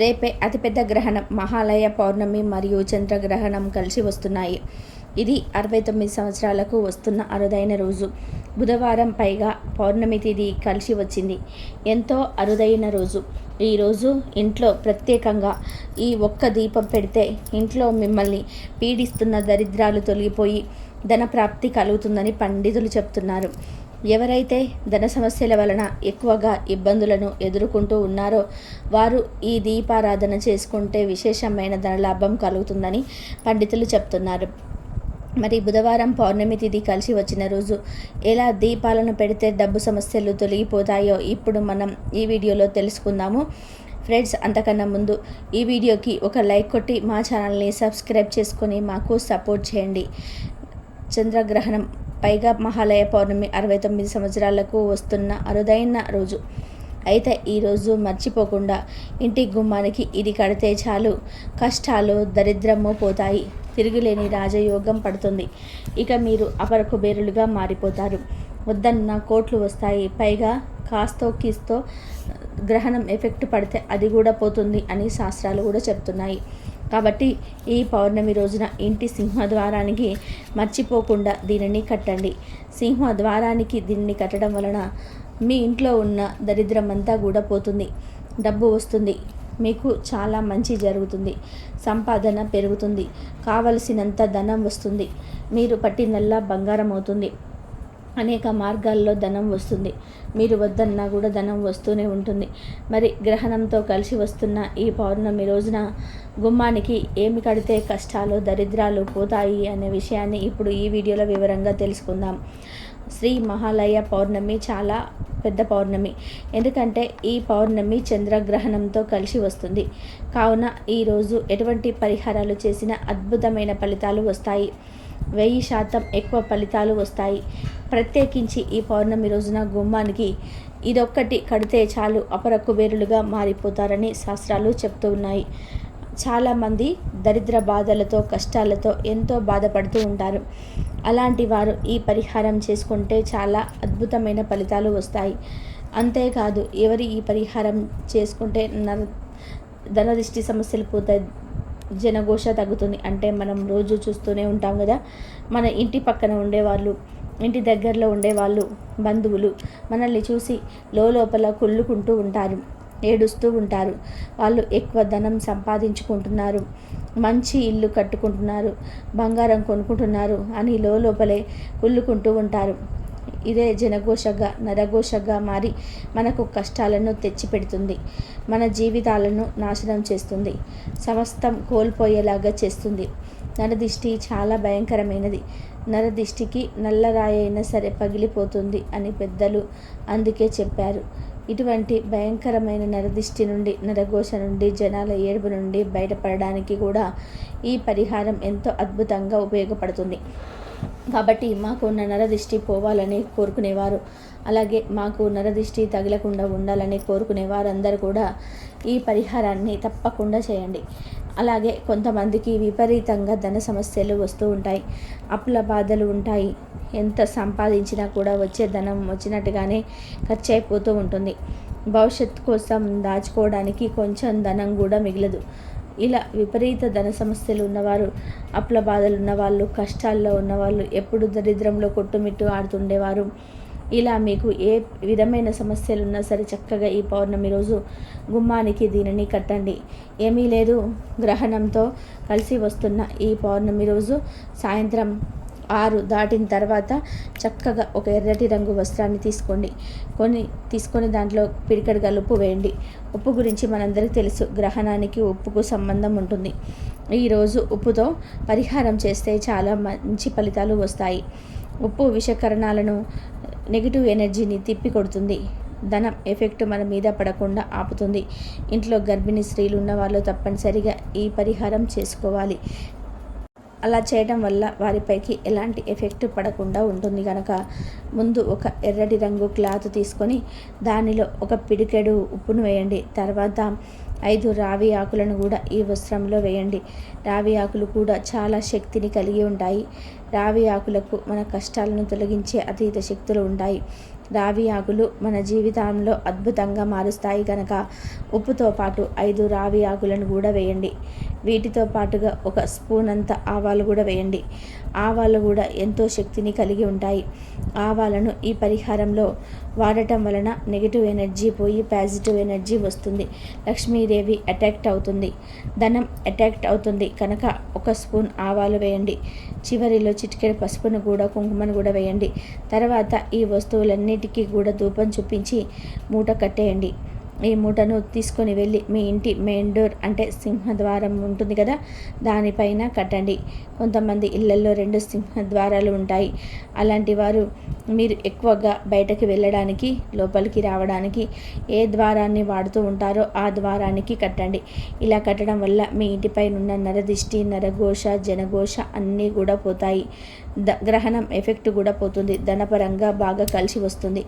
రేపే అతిపెద్ద గ్రహణం మహాలయ పౌర్ణమి మరియు చంద్రగ్రహణం కలిసి వస్తున్నాయి. ఇది అరవై తొమ్మిది సంవత్సరాలకు వస్తున్న అరుదైన రోజు. బుధవారం పైగా పౌర్ణమి తిథి కలిసి వచ్చింది. ఎంతో అరుదైన రోజు. ఈరోజు ఇంట్లో ప్రత్యేకంగా ఈ ఒక్క దీపం పెడితే ఇంట్లో మిమ్మల్ని పీడిస్తున్న దరిద్రాలు తొలగిపోయి ధన ప్రాప్తి కలుగుతుందని పండితులు చెప్తున్నారు. ఎవరైతే ధన సమస్యల వలన ఎక్కువగా ఇబ్బందులను ఎదుర్కొంటూ ఉన్నారో వారు ఈ దీపారాధన చేసుకుంటే విశేషమైన ధనలాభం కలుగుతుందని పండితులు చెప్తున్నారు. మరి బుధవారం పౌర్ణమి తిథి కలిసి వచ్చిన రోజు ఎలా దీపాలను పెడితే డబ్బు సమస్యలు తొలగిపోతాయో ఇప్పుడు మనం ఈ వీడియోలో తెలుసుకుందాము. ఫ్రెండ్స్ అంతకన్నా ముందు ఈ వీడియోకి ఒక లైక్ కొట్టి మా ఛానల్ని సబ్స్క్రైబ్ చేసుకొని మాకు సపోర్ట్ చేయండి. చంద్రగ్రహణం పైగా మహాలయ పౌర్ణమి అరవై తొమ్మిది సంవత్సరాలకు వస్తున్న అరుదైన రోజు. అయితే ఈరోజు మర్చిపోకుండా ఇంటి గుమ్మానికి ఇది కడితే చాలు. కష్టాలు దరిద్రము పోతాయి. తిరుగులేని రాజయోగం పడుతుంది. ఇక మీరు అపర కుబేరులుగా మారిపోతారు. వద్దన్న కోట్లు వస్తాయి. పైగా కాస్తో కీస్తో గ్రహణం ఎఫెక్ట్ పడితే అది కూడా పోతుంది అని శాస్త్రాలు కూడా చెప్తున్నాయి. కాబట్టి ఈ పౌర్ణమి రోజున ఇంటి సింహద్వారానికి మర్చిపోకుండా దీనిని కట్టండి. సింహద్వారానికి దీనిని కట్టడం వలన మీ ఇంట్లో ఉన్న దరిద్రమంతా కూడా పోతుంది. డబ్బు వస్తుంది. మీకు చాలా మంచి జరుగుతుంది. సంపాదన పెరుగుతుంది. కావలసినంత ధనం వస్తుంది. మీరు పట్టినల్లా బంగారం అవుతుంది. అనేక మార్గాల్లో ధనం వస్తుంది. మీరు వద్దన్నా కూడా ధనం వస్తూనే ఉంటుంది. మరి గ్రహణంతో కలిసి వస్తున్న ఈ పౌర్ణమి రోజున గుమ్మానికి ఏమి కడితే కష్టాలు దరిద్రాలు పోతాయి అనే విషయాన్ని ఇప్పుడు ఈ వీడియోలో వివరంగా తెలుసుకుందాం. శ్రీ మహాలయ పౌర్ణమి చాలా పెద్ద పౌర్ణమి. ఎందుకంటే ఈ పౌర్ణమి చంద్రగ్రహణంతో కలిసి వస్తుంది. కావున ఈరోజు ఎటువంటి పరిహారాలు చేసినా అద్భుతమైన ఫలితాలు వస్తాయి. వెయ్యి శాతం ఎక్కువ ఫలితాలు వస్తాయి. ప్రత్యేకించి ఈ పౌర్ణమి రోజున గుమ్మానికి ఇదొక్కటి కడితే చాలు అపర కుబేరులుగా మారిపోతారని శాస్త్రాలు చెప్తూ ఉన్నాయి. చాలామంది దరిద్ర బాధలతో కష్టాలతో ఎంతో బాధపడుతూ ఉంటారు. అలాంటి వారు ఈ పరిహారం చేసుకుంటే చాలా అద్భుతమైన ఫలితాలు వస్తాయి. అంతేకాదు ఎవరి ఈ పరిహారం చేసుకుంటే నర ధనదృష్టి సమస్యలు పోతాయి జనఘోష తగ్గుతుంది. అంటే మనం రోజు చూస్తూనే ఉంటాం కదా. మన ఇంటి పక్కన ఉండేవాళ్ళు ఇంటి దగ్గరలో ఉండేవాళ్ళు బంధువులు మనల్ని చూసి లోపల కుళ్ళుకుంటూ ఉంటారు ఏడుస్తూ ఉంటారు. వాళ్ళు ఎక్కువ ధనం సంపాదించుకుంటున్నారు మంచి ఇల్లు కట్టుకుంటున్నారు బంగారం కొనుక్కుంటున్నారు అని లోపలే కుళ్ళుకుంటూ ఉంటారు. ఇదే జనఘోషగా నరఘోషగా మారి మనకు కష్టాలను తెచ్చిపెడుతుంది. మన జీవితాలను నాశనం చేస్తుంది. సమస్తం కోల్పోయేలాగా చేస్తుంది. నరదిష్టి చాలా భయంకరమైనది. నరదిష్టికి నల్లరాయి అయినా సరే పగిలిపోతుంది అని పెద్దలు అందుకే చెప్పారు. ఇటువంటి భయంకరమైన నరదిష్టి నుండి నరఘోష నుండి జనాల ఏడుపు నుండి బయటపడడానికి కూడా ఈ పరిహారం ఎంతో అద్భుతంగా ఉపయోగపడుతుంది. కాబట్టి మాకు ఉన్న నరదిష్టి పోవాలని కోరుకునేవారు. అలాగే మాకు నరదిష్టి తగలకుండా ఉండాలని కోరుకునే వారందరూ కూడా ఈ పరిహారాన్ని తప్పకుండా చేయండి. అలాగే కొంతమందికి విపరీతంగా ధన సమస్యలు వస్తూ ఉంటాయి. అప్పుల బాధలు ఉంటాయి. ఎంత సంపాదించినా కూడా వచ్చే ధనం వచ్చినట్టుగానే ఖర్చు అయిపోతూ ఉంటుంది. భవిష్యత్తు కోసం దాచుకోవడానికి కొంచెం ధనం కూడా మిగలదు. ఇలా విపరీత ధన సమస్యలు ఉన్నవారు అప్ల బాధలు ఉన్నవాళ్ళు కష్టాల్లో ఉన్నవాళ్ళు ఎప్పుడు దరిద్రంలో కొట్టుమిట్టు ఆడుతుండేవారు. ఇలా మీకు ఏ విధమైన సమస్యలు ఉన్నా సరే చక్కగా ఈ పౌర్ణమి రోజు గుమ్మానికి దీనిని కట్టండి. ఏమీ లేదు. గ్రహణంతో కలిసి వస్తున్న ఈ పౌర్ణమి రోజు సాయంత్రం ఆరు దాటిన తర్వాత చక్కగా ఒక ఎర్రటి రంగు వస్త్రాన్ని తీసుకోండి. కొన్ని తీసుకొని దాంట్లో పిడికడుగా ఉప్పు వేయండి. ఉప్పు గురించి మనందరికీ తెలుసు. గ్రహణానికి ఉప్పుకు సంబంధం ఉంటుంది. ఈరోజు ఉప్పుతో పరిహారం చేస్తే చాలా మంచి ఫలితాలు వస్తాయి. ఉప్పు విషకరణాలను నెగిటివ్ ఎనర్జీని తిప్పి కొడుతుంది ధనం ఎఫెక్ట్ మన మీద పడకుండా ఆపుతుంది. ఇంట్లో గర్భిణీ స్త్రీలు ఉన్న వాళ్ళు తప్పనిసరిగా ఈ పరిహారం చేసుకోవాలి. అలా చేయడం వల్ల వారిపైకి ఎలాంటి ఎఫెక్ట్ పడకుండా ఉంటుంది కనుక ముందు ఒక ఎర్రటి రంగు క్లాత్ తీసుకొని దానిలో ఒక పిడికెడు ఉప్పును వేయండి. తర్వాత ఐదు రావి ఆకులను కూడా ఈ వస్త్రంలో వేయండి. రావి ఆకులు కూడా చాలా శక్తిని కలిగి ఉంటాయి. రావి ఆకులకు మన కష్టాలను తొలగించే అతీత శక్తులు ఉంటాయి. రావి ఆకులు మన జీవితంలో అద్భుతంగా మారుస్తాయి కనుక ఉప్పుతో పాటు ఐదు రావి ఆకులను కూడా వేయండి. వీటితో పాటుగా ఒక స్పూన్ అంత ఆవాలు కూడా వేయండి. ఆవాలు కూడా ఎంతో శక్తిని కలిగి ఉంటాయి. ఆవాలను ఈ పరిహారంలో వాడటం వలన నెగిటివ్ ఎనర్జీ పోయి పాజిటివ్ ఎనర్జీ వస్తుంది. లక్ష్మీదేవి అటాక్ట్ అవుతుంది. ధనం అటాక్ట్ అవుతుంది. కనుక ఒక స్పూన్ ఆవాలు వేయండి. చివరిలో చిటికెడు పసుపును కూడా కుంకుమను కూడా వేయండి. తర్వాత ఈ వస్తువులన్నీ అన్నిటికీ కూడా ధూపం చూపించి మూట కట్టేయండి. ఈ మూటను తీసుకొని వెళ్ళి మీ ఇంటి మెయిన్ డోర్ అంటే సింహద్వారం ఉంటుంది కదా దానిపైన కట్టండి. కొంతమంది ఇళ్ళలో రెండు సింహద్వారాలు ఉంటాయి. అలాంటి వారు మీరు ఎక్కువగా బయటకు వెళ్ళడానికి లోపలికి రావడానికి ఏ ద్వారాన్ని వాడుతూ ఉంటారో ఆ ద్వారానికి కట్టండి. ఇలా కట్టడం వల్ల మీ ఇంటిపైన ఉన్న నరదిష్టి నరఘోష జనఘోష అన్నీ కూడా పోతాయి. ద గ్రహణం ఎఫెక్ట్ కూడా పోతుంది. ధనపరంగా బాగా కలిసి వస్తుంది.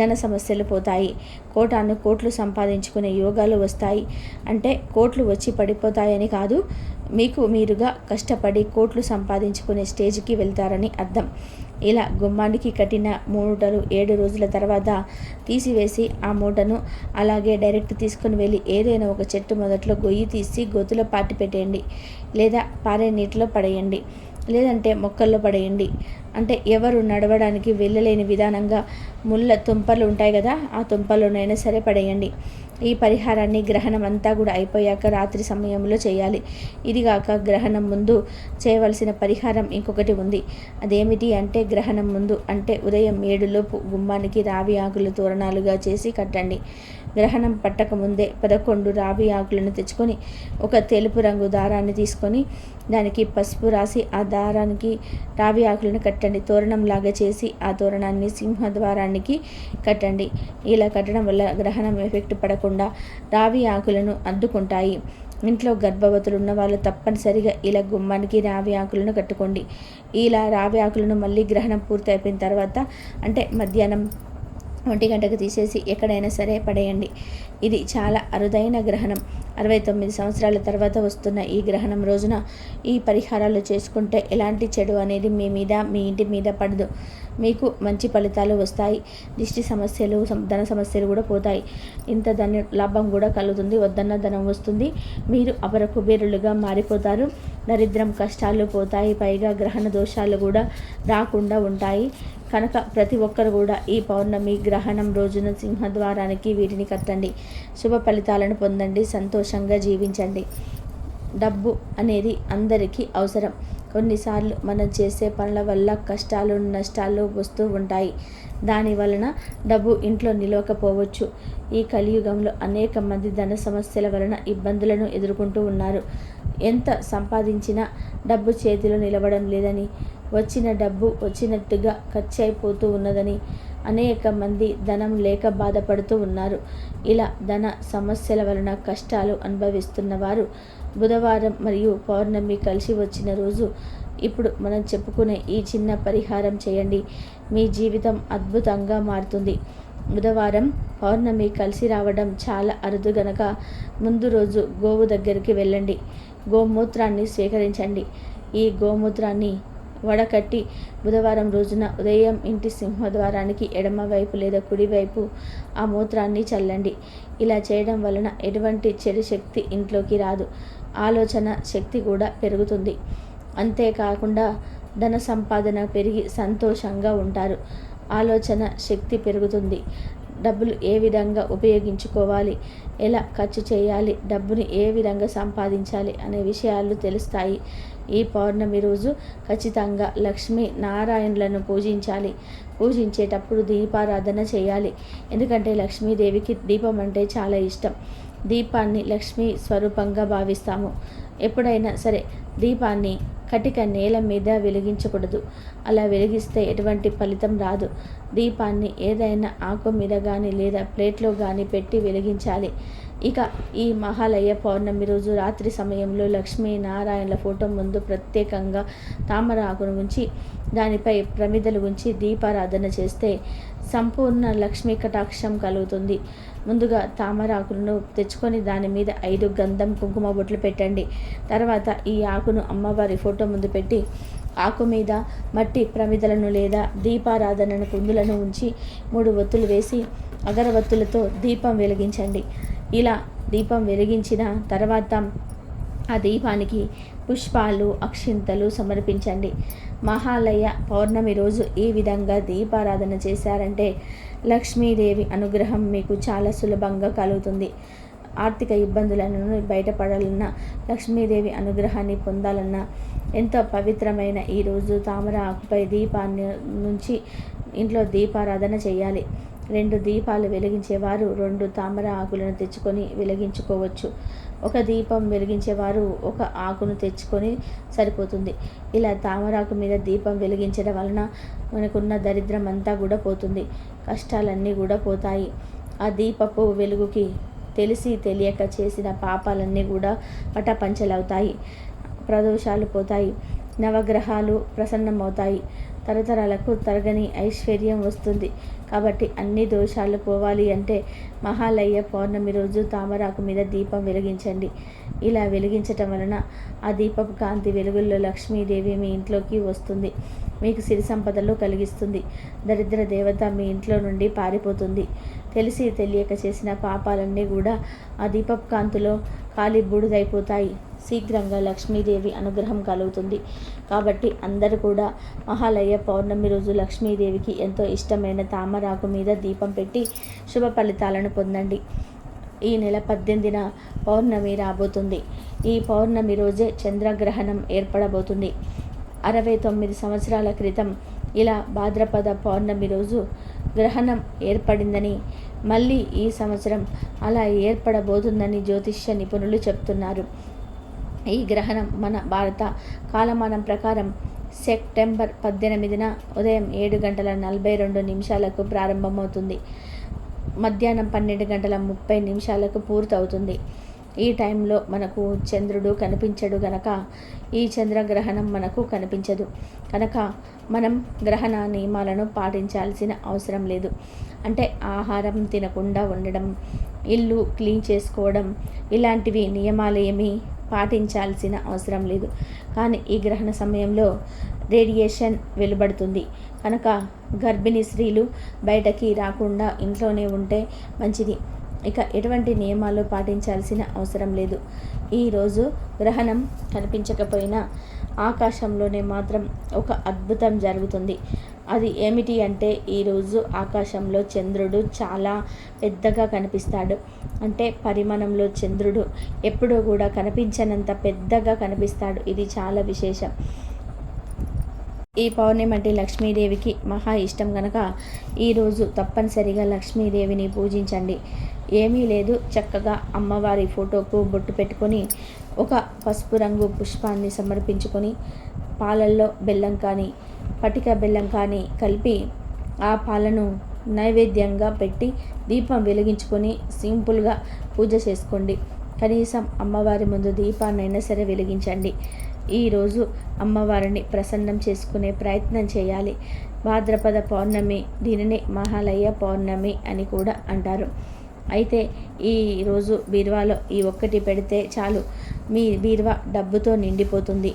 ధన సమస్యలు పోతాయి. కోటాను కోట్లు సంపాదించుకునే యోగాలు వస్తాయి. అంటే కోట్లు వచ్చి పడిపోతాయని కాదు మీకు మీరుగా కష్టపడి కోట్లు సంపాదించుకునే స్టేజ్కి వెళ్తారని అర్థం. ఇలా గుమ్మానికి కట్టిన మూటలు ఏడు రోజుల తర్వాత తీసివేసి ఆ మూటను అలాగే డైరెక్ట్ తీసుకుని వెళ్ళి ఏదైనా ఒక చెట్టు మొదట్లో గొయ్యి తీసి గొతులో పాటి పెట్టేయండి లేదా పారే నీటిలో పడేయండి. లేదంటే మొక్కల్లో పడేయండి. అంటే ఎవరు నడవడానికి వెళ్ళలేని విధానంగా ముళ్ళ తుంపలు ఉంటాయి కదా ఆ తుంపలోనైనా సరే పడేయండి. ఈ పరిహారాన్ని గ్రహణం అంతా కూడా అయిపోయాక రాత్రి సమయంలో చేయాలి. ఇదిగాక గ్రహణం ముందు చేయవలసిన పరిహారం ఇంకొకటి ఉంది. అదేమిటి అంటే గ్రహణం ముందు అంటే ఉదయం ఏడులోపు గుమ్మానికి రావి ఆకులు తోరణాలుగా చేసి కట్టండి. గ్రహణం పట్టక ముందే పదకొండు రావి ఆకులను తెచ్చుకొని ఒక తెలుపు రంగు దారాన్ని తీసుకొని దానికి పసుపు రాసి ఆ దారానికి రావి ఆకులను కట్టండి. తోరణంలాగా చేసి ఆ తోరణాన్ని సింహద్వారానికి కట్టండి. ఇలా కట్టడం వల్ల గ్రహణం ఎఫెక్ట్ పడకుండా రావి ఆకులను అడ్డుకుంటాయి ఇంట్లో గర్భవతులు ఉన్న వాళ్ళు తప్పనిసరిగా ఇలా గుమ్మానికి రావి ఆకులను కట్టుకోండి. ఇలా రావి ఆకులను మళ్ళీ గ్రహణం పూర్తి అయిపోయిన తర్వాత అంటే మధ్యాహ్నం ఒంటి గంటకు తీసేసి ఎక్కడైనా సరే పడేయండి. ఇది చాలా అరుదైన గ్రహణం. అరవై తొమ్మిది సంవత్సరాల తర్వాత వస్తున్న ఈ గ్రహణం రోజున ఈ పరిహారాలు చేసుకుంటే ఎలాంటి చెడు అనేది మీ మీద మీ ఇంటి మీద పడదు. మీకు మంచి ఫలితాలు వస్తాయి. దిష్టి సమస్యలు ధన సమస్యలు కూడా పోతాయి. ఇంత ధన లాభం కూడా కలుగుతుంది. వద్దన్న ధనం వస్తుంది. మీరు అపర కుబేరులుగా మారిపోతారు. దరిద్రం కష్టాలు పోతాయి. పైగా గ్రహణ దోషాలు కూడా రాకుండా ఉంటాయి. కనుక ప్రతి ఒక్కరు కూడా ఈ పౌర్ణమి గ్రహణం రోజున సింహద్వారానికి వీటిని కట్టండి. శుభ ఫలితాలను పొందండి. సంతోషంగా జీవించండి. డబ్బు అనేది అందరికీ అవసరం. కొన్నిసార్లు మనం చేసే పనుల వల్ల కష్టాలు నష్టాలు వస్తూ ఉంటాయి. దాని వలన డబ్బు ఇంట్లో నిలవకపోవచ్చు. ఈ కలియుగంలో అనేక మంది ధన సమస్యల వలన ఇబ్బందులను ఎదుర్కొంటూ ఉన్నారు. ఎంత సంపాదించినా డబ్బు చేతిలో నిలవడం లేదని వచ్చిన డబ్బు వచ్చినట్టుగా ఖర్చు అయిపోతూ ఉన్నదని అనేక మంది ధనం లేక బాధపడుతూ ఉన్నారు. ఇలా ధన సమస్యల వలన కష్టాలు అనుభవిస్తున్న వారు బుధవారం మరియు పౌర్ణమి కలిసి వచ్చిన రోజు ఇప్పుడు మనం చెప్పుకునే ఈ చిన్న పరిహారం చేయండి. మీ జీవితం అద్భుతంగా మారుతుంది. బుధవారం పౌర్ణమి కలిసి రావడం చాలా అరుదు గనక ముందు రోజు గోవు దగ్గరికి వెళ్ళండి. గోమూత్రాన్ని స్వీకరించండి ఈ గోమూత్రాన్ని వడకట్టి బుధవారం రోజున ఉదయం ఇంటి సింహద్వారానికి ఎడమవైపు లేదా కుడివైపు ఆ మూత్రాన్ని చల్లండి. ఇలా చేయడం వలన ఎటువంటి చెడు శక్తి ఇంట్లోకి రాదు. ఆలోచన శక్తి కూడా పెరుగుతుంది. అంతేకాకుండా ధన సంపాదన పెరిగి సంతోషంగా ఉంటారు. ఆలోచన శక్తి పెరుగుతుంది. డబ్బులు ఏ విధంగా ఉపయోగించుకోవాలి? ఎలా ఖర్చు చేయాలి? డబ్బుని ఏ విధంగా సంపాదించాలి? అనే విషయాలు తెలుస్తాయి. ఈ పౌర్ణమి రోజు ఖచ్చితంగా లక్ష్మీ నారాయణులను పూజించాలి. పూజించేటప్పుడు దీపారాధన చేయాలి. ఎందుకంటే లక్ష్మీదేవికి దీపం అంటే చాలా ఇష్టం. దీపాన్ని లక్ష్మీ స్వరూపంగా భావిస్తాము. ఎప్పుడైనా సరే దీపాన్ని కటిక నేల మీద వెలిగించకూడదు. అలా వెలిగిస్తే ఎటువంటి ఫలితం రాదు. దీపాన్ని ఏదైనా ఆకు మీద కానీ లేదా ప్లేట్లో కానీ పెట్టి వెలిగించాలి. ఇక ఈ మహాలయ పౌర్ణమి రోజు రాత్రి సమయంలో లక్ష్మీ నారాయణల ఫోటో ముందు ప్రత్యేకంగా తామర ఆకును ఉంచి దానిపై ప్రమిదలు ఉంచి దీపారాధన చేస్తే సంపూర్ణ లక్ష్మీ కటాక్షం కలుగుతుంది. ముందుగా తామర ఆకులను తెచ్చుకొని దాని మీద ఐదు గంధం కుంకుమ బొట్లు పెట్టండి. తర్వాత ఈ ఆకును అమ్మవారి ఫోటో ముందు పెట్టి ఆకు మీద మట్టి ప్రమిదలను లేదా దీపారాధనను కుందులను ఉంచి మూడు ఒత్తులు వేసి అగరవత్తులతో దీపం వెలిగించండి. ఇలా దీపం వెలిగించిన తర్వాత ఆ దీపానికి పుష్పాలు అక్షింతలు సమర్పించండి. మహాలయ పౌర్ణమి రోజు ఈ విధంగా దీపారాధన చేశారంటే లక్ష్మీదేవి అనుగ్రహం మీకు చాలా సులభంగా కలుగుతుంది. ఆర్థిక ఇబ్బందులను బయటపడాలన్నా లక్ష్మీదేవి అనుగ్రహాన్ని పొందాలన్నా ఎంతో పవిత్రమైన ఈరోజు తామర ఆకుపై దీపాన్ని నుంచి ఇంట్లో దీపారాధన చేయాలి. రెండు దీపాలు వెలిగించేవారు రెండు తామర ఆకులను తెచ్చుకొని వెలిగించుకోవచ్చు. ఒక దీపం వెలిగించేవారు ఒక ఆకును తెచ్చుకొని సరిపోతుంది. ఇలా తామరాకు మీద దీపం వెలిగించడం వలన మనకున్న దరిద్రం అంతా కూడా పోతుంది. కష్టాలన్నీ కూడా పోతాయి. ఆ దీపపు వెలుగుకి తెలిసి తెలియక చేసిన పాపాలన్నీ కూడా పటపంచలవుతాయి. ప్రదోషాలు పోతాయి. నవగ్రహాలు ప్రసన్నమవుతాయి. తరతరాలకు తరగని ఐశ్వర్యం వస్తుంది. కాబట్టి అన్ని దోషాలు పోవాలి అంటే మహాలయ్య పౌర్ణమి రోజు తామరాకు మీద దీపం వెలిగించండి. ఇలా వెలిగించటం వలన ఆ దీపపు కాంతి వెలుగుల్లో లక్ష్మీదేవి మీ ఇంట్లోకి వస్తుంది. మీకు సిరి సంపదలు కలిగిస్తుంది. దరిద్ర దేవత మీ ఇంట్లో నుండి పారిపోతుంది. తెలిసి తెలియక చేసిన పాపాలన్నీ కూడా ఆ దీపపు కాంతిలో కాలి బూడిదైపోతాయి. శీఘ్రంగా లక్ష్మీదేవి అనుగ్రహం కలుగుతుంది. కాబట్టి అందరూ కూడా మహాలయ పౌర్ణమి రోజు లక్ష్మీదేవికి ఎంతో ఇష్టమైన తామరాకు మీద దీపం పెట్టి శుభ ఫలితాలను పొందండి. ఈ నెల పద్దెనిమిదిన పౌర్ణమి రాబోతుంది. ఈ పౌర్ణమి రోజే చంద్రగ్రహణం ఏర్పడబోతుంది. అరవై తొమ్మిది సంవత్సరాల క్రితం ఇలా భాద్రపద పౌర్ణమి రోజు గ్రహణం ఏర్పడిందని మళ్ళీ ఈ సంవత్సరం అలా ఏర్పడబోతుందని జ్యోతిష్య నిపుణులు చెప్తున్నారు. ఈ గ్రహణం మన భారత కాలమానం ప్రకారం సెప్టెంబర్ పద్దెనిమిదిన ఉదయం ఏడు గంటల నలభై రెండు నిమిషాలకు ప్రారంభమవుతుంది. మధ్యాహ్నం పన్నెండు గంటల ముప్పై నిమిషాలకు పూర్తవుతుంది. ఈ టైంలో మనకు చంద్రుడు కనిపించడు గనక ఈ చంద్రగ్రహణం మనకు కనిపించదు. కనుక మనం గ్రహణ నియమాలను పాటించాల్సిన అవసరం లేదు. అంటే ఆహారం తినకుండా ఉండడం ఇల్లు క్లీన్ చేసుకోవడం ఇలాంటివి నియమాలు ఏమీ పాటించాల్సిన అవసరం లేదు. కానీ ఈ గ్రహణ సమయంలో రేడియేషన్ వెలువడుతుంది. కనుక గర్భిణీ స్త్రీలు బయటకి రాకుండా ఇంట్లోనే ఉంటే మంచిది. ఇక ఎటువంటి నియమాలు పాటించాల్సిన అవసరం లేదు. ఈరోజు గ్రహణం కనిపించకపోయినా ఆకాశంలోనే మాత్రం ఒక అద్భుతం జరుగుతుంది. అది ఏమిటి అంటే ఈరోజు ఆకాశంలో చంద్రుడు చాలా పెద్దగా కనిపిస్తాడు. అంటే పరిమాణంలో చంద్రుడు ఎప్పుడూ కూడా కనిపించనంత పెద్దగా కనిపిస్తాడు. ఇది చాలా విశేషం. ఈ పౌర్ణమి అంటే లక్ష్మీదేవికి మహా ఇష్టం కనుక ఈరోజు తప్పనిసరిగా లక్ష్మీదేవిని పూజించండి. ఏమీ లేదు. చక్కగా అమ్మవారి ఫోటోకు బొట్టు పెట్టుకొని ఒక పసుపు రంగు పుష్పాన్ని సమర్పించుకొని పాలల్లో బెల్లం కానీ పటిక బెల్లం కానీ కలిపి ఆ పాలను నైవేద్యంగా పెట్టి దీపం వెలిగించుకొని సింపుల్గా పూజ చేసుకోండి. కనీసం అమ్మవారి ముందు దీపాన్నైనా సరే వెలిగించండి. ఈరోజు అమ్మవారిని ప్రసన్నం చేసుకునే ప్రయత్నం చేయాలి. భాద్రపద పౌర్ణమి దీనిని మహాలయ పౌర్ణమి అని కూడా అంటారు. అయితే ఈరోజు బీరువాలో ఈ ఒక్కటి పెడితే చాలు. మీ బీరువా డబ్బుతో నిండిపోతుంది.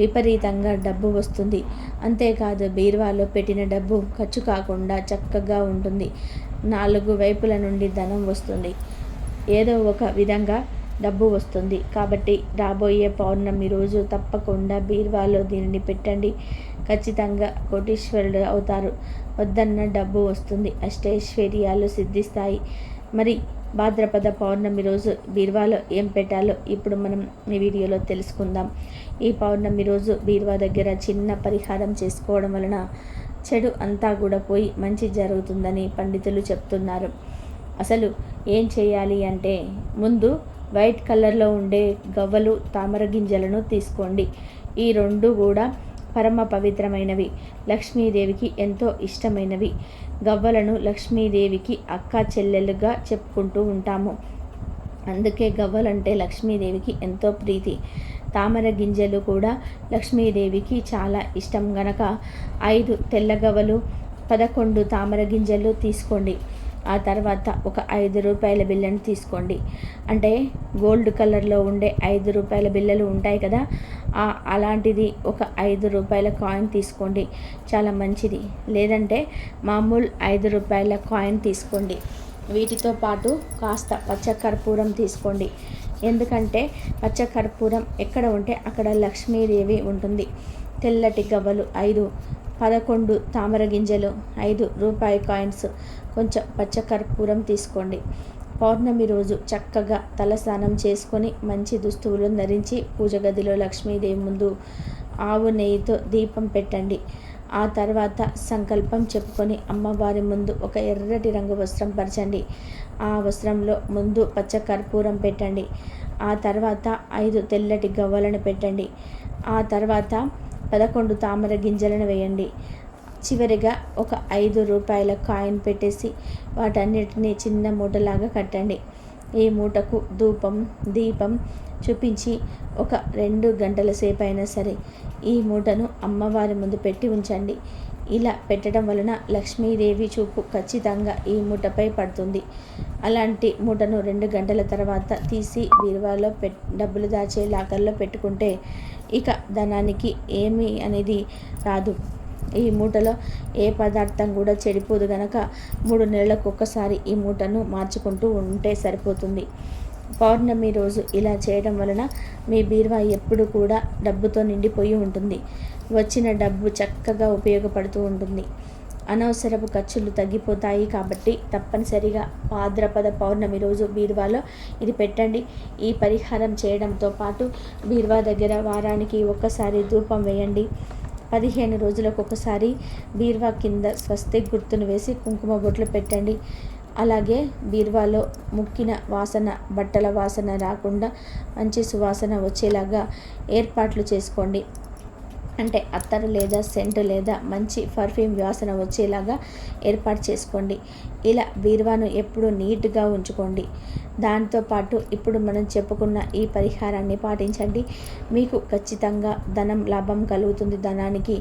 విపరీతంగా డబ్బు వస్తుంది. అంతేకాదు బీరువాలో పెట్టిన డబ్బు ఖర్చు కాకుండా చక్కగా ఉంటుంది. నాలుగు వైపుల నుండి ధనం వస్తుంది. ఏదో ఒక విధంగా డబ్బు వస్తుంది. కాబట్టి రాబోయే పౌర్ణమి రోజు తప్పకుండా బీరువాలో దీనిని పెట్టండి. ఖచ్చితంగా కోటీశ్వరుడు అవుతారు. వద్దన్న డబ్బు వస్తుంది. అష్టైశ్వర్యాలు సిద్ధిస్తాయి. మరి భాద్రపద పౌర్ణమి రోజు బీరువాలో ఏం పెట్టాలో ఇప్పుడు మనం ఈ వీడియోలో తెలుసుకుందాం. ఈ పౌర్ణమి రోజు బీరువా దగ్గర చిన్న పరిహారం చేసుకోవడం వలన చెడు అంతా కూడా పోయి మంచి జరుగుతుందని పండితులు చెప్తున్నారు. అసలు ఏం చేయాలి అంటే ముందు వైట్ కలర్లో ఉండే గవ్వలు తామర గింజలను తీసుకోండి. ఈ రెండు కూడా పరమ పవిత్రమైనవి. లక్ష్మీదేవికి ఎంతో ఇష్టమైనవి. గవ్వలను లక్ష్మీదేవికి అక్క చెల్లెలుగా చెప్పుకుంటూ ఉంటాము. అందుకే గవ్వలంటే లక్ష్మీదేవికి ఎంతో ప్రీతి. తామర గింజలు కూడా లక్ష్మీదేవికి చాలా ఇష్టం. గనక ఐదు తెల్లగవలు పదకొండు తామర గింజలు తీసుకోండి. ఆ తర్వాత ఒక ఐదు రూపాయల బిల్లను తీసుకోండి. అంటే గోల్డ్ కలర్లో ఉండే ఐదు రూపాయల బిల్లలు ఉంటాయి కదా ఆ అలాంటిది ఒక ఐదు రూపాయల కాయిన్ తీసుకోండి. చాలా మంచిది. లేదంటే మామూలు ఐదు రూపాయల కాయిన్ తీసుకోండి. వీటితో పాటు కాస్త పచ్చకర్పూరం తీసుకోండి. ఎందుకంటే పచ్చకర్పూరం ఎక్కడ ఉంటే అక్కడ లక్ష్మీదేవి ఉంటుంది. తెల్లటి గవ్వలు ఐదు పదకొండు తామర గింజలు ఐదు రూపాయి కాయిన్స్. కొంచెం పచ్చకర్పూరం తీసుకోండి. పౌర్ణమి రోజు చక్కగా తలస్నానం చేసుకొని మంచి దుస్తువులు ధరించి పూజ గదిలో లక్ష్మీదేవి ముందు ఆవు నెయ్యితో దీపం పెట్టండి. ఆ తర్వాత సంకల్పం చెప్పుకొని అమ్మవారి ముందు ఒక ఎర్రటి రంగు వస్త్రం పరచండి. ఆ వస్త్రంలో ముందు పచ్చ కర్పూరం పెట్టండి. ఆ తర్వాత ఐదు తెల్లటి గవ్వలను పెట్టండి. ఆ తర్వాత పదకొండు తామర గింజలను వేయండి. చివరిగా ఒక ఐదు రూపాయల కాయిన్ పెట్టేసి వాటన్నిటిని చిన్న మూటలాగా కట్టండి. ఈ మూటకు ధూపం దీపం చూపించి ఒక రెండు గంటల సేపు అయినా సరే ఈ మూటను అమ్మవారి ముందు పెట్టి ఉంచండి. ఇలా పెట్టడం వలన లక్ష్మీదేవి చూపు ఖచ్చితంగా ఈ మూటపై పడుతుంది. అలాంటి మూటను రెండు గంటల తర్వాత తీసి బీరువాలో పెట్ డబ్బులు దాచే లాకర్లో పెట్టుకుంటే ఇక ధనానికి ఏమి అనేది రాదు. ఈ మూటలో ఏ పదార్థం కూడా చెడిపోదు గనక మూడు నెలలకు ఒక్కసారి ఈ మూటను మార్చుకుంటూ ఉంటే సరిపోతుంది. పౌర్ణమి రోజు ఇలా చేయడం వలన మీ బీరువా ఎప్పుడు కూడా డబ్బుతో నిండిపోయి ఉంటుంది. వచ్చిన డబ్బు చక్కగా ఉపయోగపడుతూ ఉంటుంది. అనవసరపు ఖర్చులు తగ్గిపోతాయి కాబట్టి తప్పనిసరిగా భాద్రపద పౌర్ణమి రోజు బీరువాలో ఇది పెట్టండి. ఈ పరిహారం చేయడంతో పాటు బీరువా దగ్గర వారానికి ఒక్కసారి ధూపం వేయండి. పదిహేను రోజులకు ఒకసారి బీరువా కింద స్వస్తి గుర్తును వేసి కుంకుమ బొట్లు పెట్టండి. అలాగే బీరువాలో ముక్కిన వాసన బట్టల వాసన రాకుండా మంచి సువాసన వచ్చేలాగా ఏర్పాట్లు చేసుకోండి. అంటే అత్తరు లేదా సెంటు లేదా మంచి పర్ఫ్యూమ్ వాసన వచ్చేలాగా ఏర్పాటు చేసుకోండి. ఇలా బీరువాను ఎప్పుడూ నీట్గా ఉంచుకోండి. దాంతోపాటు ఇప్పుడు మనం చెప్పుకున్న ఈ పరిహారాన్ని పాటించండి. మీకు ఖచ్చితంగా ధనం లాభం కలుగుతుంది. ధనానికి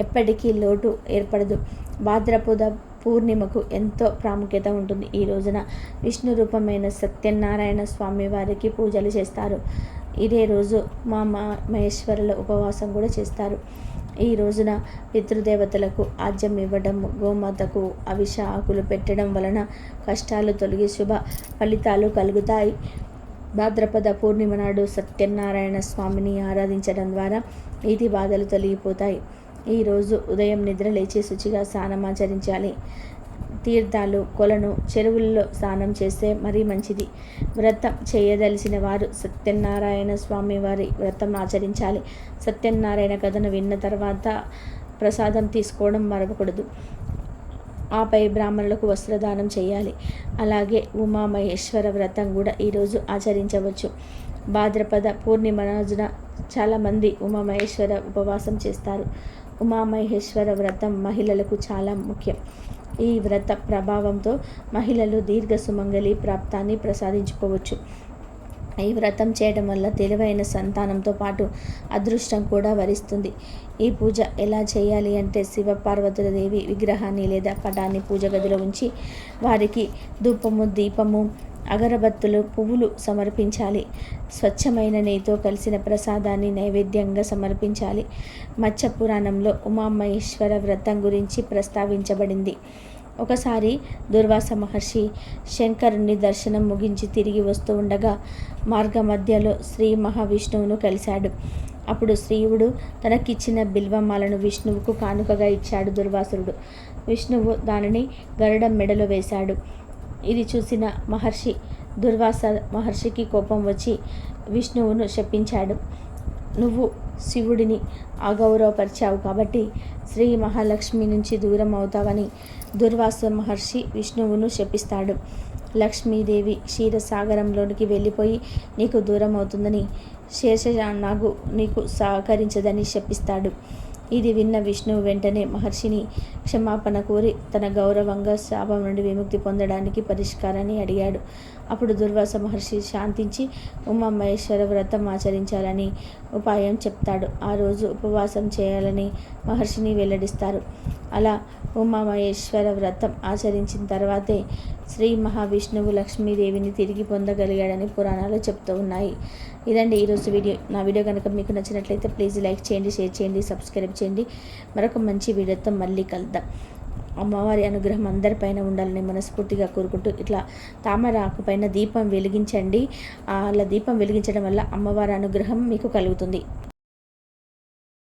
ఎప్పటికీ లోటు ఏర్పడదు. భాద్రపద పూర్ణిమకు ఎంతో ప్రాముఖ్యత ఉంటుంది. ఈ రోజున విష్ణు రూపమైన సత్యనారాయణ స్వామి వారికి పూజలు చేస్తారు. ఇదే రోజు మా మహేశ్వరుల ఉపవాసం కూడా చేస్తారు. ఈ రోజున పితృదేవతలకు ఆజ్యం ఇవ్వడం గోమాతకు అవిష ఆకులు పెట్టడం వలన కష్టాలు తొలగి శుభ ఫలితాలు కలుగుతాయి. భాద్రపద పూర్ణిమ నాడు సత్యనారాయణ స్వామిని ఆరాధించడం ద్వారా ఇది బాధలు తొలగిపోతాయి. ఈరోజు ఉదయం నిద్ర లేచి శుచిగా స్నానమాచరించాలి తీర్థాలు కొలను చెరువుల్లో స్నానం చేస్తే మరీ మంచిది. వ్రతం చేయదలిసిన వారు సత్యనారాయణ స్వామి వారి వ్రతం ఆచరించాలి. సత్యనారాయణ కథను విన్న తర్వాత ప్రసాదం తీసుకోవడం మరవకూడదు. ఆపై బ్రాహ్మణులకు వస్త్రదానం చేయాలి. అలాగే ఉమామహేశ్వర వ్రతం కూడా ఈరోజు ఆచరించవచ్చు. భాద్రపద పూర్ణిమ రోజున చాలామంది ఉమామహేశ్వర ఉపవాసం చేస్తారు. ఉమామహేశ్వర వ్రతం మహిళలకు చాలా ముఖ్యం. ఈ వ్రత ప్రభావంతో మహిళలు దీర్ఘ సుమంగళి ప్రాప్తాన్ని ప్రసాదించుకోవచ్చు. ఈ వ్రతం చేయడం వల్ల తెలివైన సంతానంతో పాటు అదృష్టం కూడా వరిస్తుంది. ఈ పూజ ఎలా చేయాలి అంటే శివ పార్వతుల దేవి విగ్రహాన్ని లేదా పటాన్ని పూజ గదిలో ఉంచి వారికి ధూపము దీపము అగరబత్తులు పువ్వులు సమర్పించాలి. స్వచ్ఛమైన నెయ్యితో కలిసిన ప్రసాదాన్ని నైవేద్యంగా సమర్పించాలి. మత్స్య పురాణంలో ఉమామహేశ్వర వ్రతం గురించి ప్రస్తావించబడింది. ఒకసారి దుర్వాస మహర్షి శంకరుని దర్శనం ముగించి తిరిగి వస్తూ ఉండగా మార్గ మధ్యలో శ్రీ మహావిష్ణువును కలిశాడు. అప్పుడు శ్రీవుడు తనకిచ్చిన బిల్వమాలను విష్ణువుకు కానుకగా ఇచ్చాడు దుర్వాసురుడు. విష్ణువు దానిని గరుడం మెడలో వేశాడు. ఇది చూసిన మహర్షి దుర్వాస మహర్షికి కోపం వచ్చి విష్ణువును శపించాడు. నువ్వు శివుడిని అగౌరవపరిచావు కాబట్టి శ్రీ మహాలక్ష్మి నుంచి దూరం అవుతావని దుర్వాస మహర్షి విష్ణువును శపిస్తాడు. లక్ష్మీదేవి క్షీరసాగరంలోనికి వెళ్ళిపోయి నీకు దూరం అవుతుందని శేషనాగు నీకు సహకరించదని శపిస్తాడు. ఇది విన్న విష్ణువు వెంటనే మహర్షిని క్షమాపణ కోరి తన గౌరవంగా శాపం నుండి విముక్తి పొందడానికి పరిష్కారాన్ని అడిగాడు. అప్పుడు దుర్వాస మహర్షి శాంతించి ఉమామహేశ్వర వ్రతం ఆచరించాలని ఉపాయం చెప్తాడు. ఆ రోజు ఉపవాసం చేయాలని మహర్షిని వెల్లడిస్తారు. అలా ఉమామహేశ్వర వ్రతం ఆచరించిన తర్వాతే శ్రీ మహావిష్ణువు లక్ష్మీదేవిని తిరిగి పొందగలిగాడని పురాణాలు చెప్తూ ఉన్నాయి. ఇదండి ఈరోజు వీడియో. నా వీడియో కనుక మీకు నచ్చినట్లయితే ప్లీజ్ లైక్ చేయండి షేర్ చేయండి సబ్స్క్రైబ్ చేయండి. మరొక మంచి వీడియోతో మళ్ళీ కలుద్దాం. అమ్మవారి అనుగ్రహం అందరిపైన ఉండాలని మనస్ఫూర్తిగా కోరుకుంటూ ఇట్లా తామర ఆకుపైన దీపం వెలిగించండి. అలా దీపం వెలిగించడం వల్ల అమ్మవారి అనుగ్రహం మీకు కలుగుతుంది.